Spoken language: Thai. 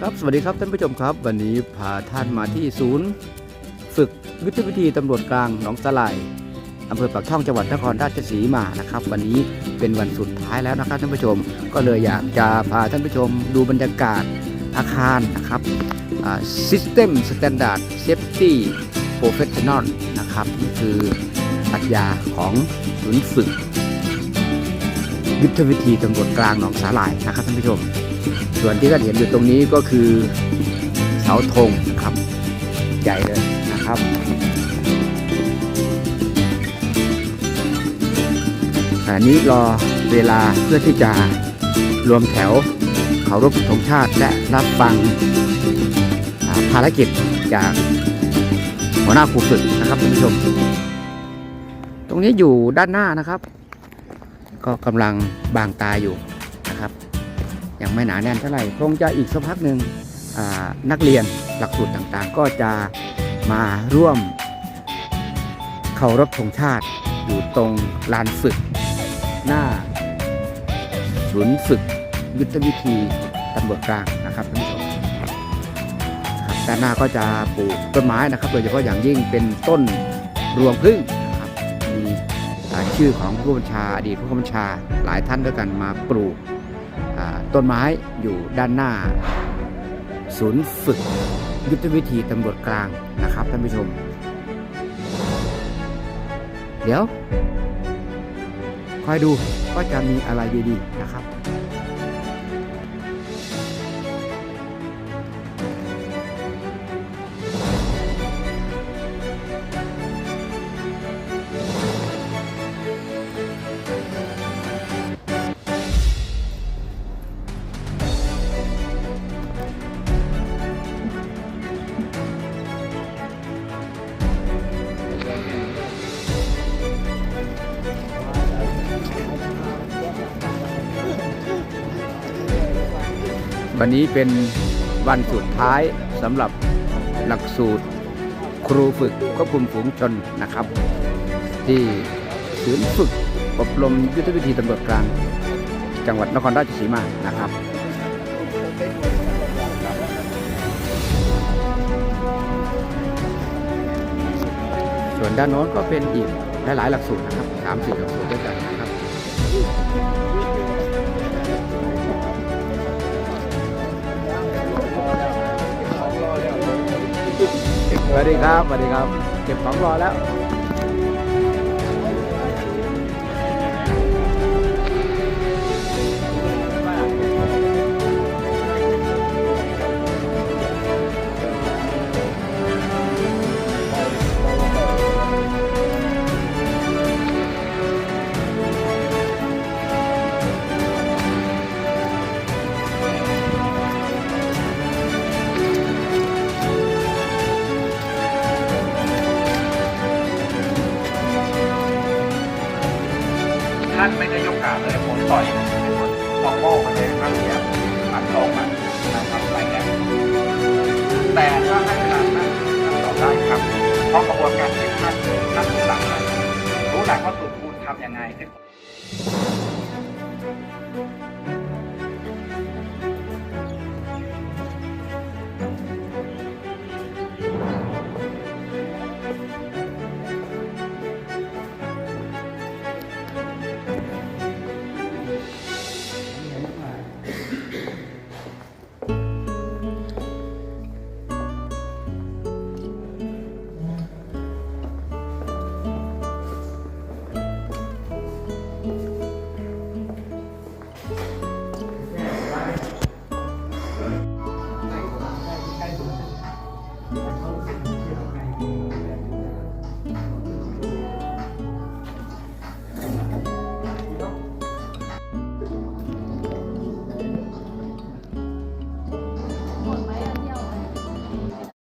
ครับสวัสดีครับท่านผู้ชมครับ วันนี้พาท่านมาที่ศูนย์ ฝึกยุทธวิธีตำรวจกลางหนองสลายอำเภอปากช่องจังหวัดนครราชสีมานะครับ วันนี้เป็นวันสุดท้ายแล้วนะครับท่านผู้ชมก็เลยอยากจะพาท่านผู้ชมดูบรรยากาศอาคารนะครับ System Standard Safety Professional นะครับนี่คือปรัชญาของศูนย์ฝึก ยุทธวิธีตำรวจกลางหนองสาหร่ายนะครับท่านผู้ชม ส่วนที่ท่านเห็นอยู่ตรงนี้ก็คือเสาธงครับ ใหญ่เลยนะครับขณะนี้รอเวลาเพื่อที่จะรวมแถวเคารพธงชาติและรับฟังภารกิจจากหัวหน้าครูฝึกนะครับท่านผู้ชม ตรงนี้อยู่ด้านหน้านะครับ ก็กำลังบางตาอยู่ ยังไม่หนาแน่นเท่าไหร่คงจะอีกสักพักหนึ่งนักเรียนหลักสูตรต่างๆ ก็จะมาร่วมเคารพธงชาติอยู่ตรงลานฝึก หน้าศูนย์ฝึกยุทธวิธีตำรวจกลางนะครับท่านผู้ชมด้านหน้าก็จะปลูกต้นไม้นะครับ โดยเฉพาะอย่างยิ่งเป็นต้นรวงพึ่งนะครับมีชื่อของผู้บัญชาอดีตผู้บัญชาหลายท่านด้วยกันมาปลูก ต้นไม้อยู่ด้านหน้า ศูนย์ฝึกยุทธวิธีตำรวจกลางนะครับท่านผู้ชม เดี๋ยวคอยดูก็จะมีอะไรดีๆนะครับ วันนี้เป็นวันสุดท้ายสำหรับหลักสูตรครูฝึกควบคุมฝูงชนนะครับ ที่ศูนย์ฝึกอบรมยุทธวิธีตำรวจกลาง จังหวัดนครราชสีมานะครับ ส่วนด้านโน้นก็เป็นอีกหลายๆหลักสูตรนะครับสามสี่หลักสูตรด้วยกัน สวัสดีครับสวัสดีครับ เก็บของรอแล้ว ท่านไม่ได้ยกกาบเลยผมต่อยเป็นคนตองโม่มาเลยข้างเสียปัดลงมานะครับไปแล้วแต่ถ้าให้เาท่านท่านตอได้ครับเพราะกระบวนการที่ท่านท่านรู้หลักรู้หลักว่าสูตรคูณทำยังไง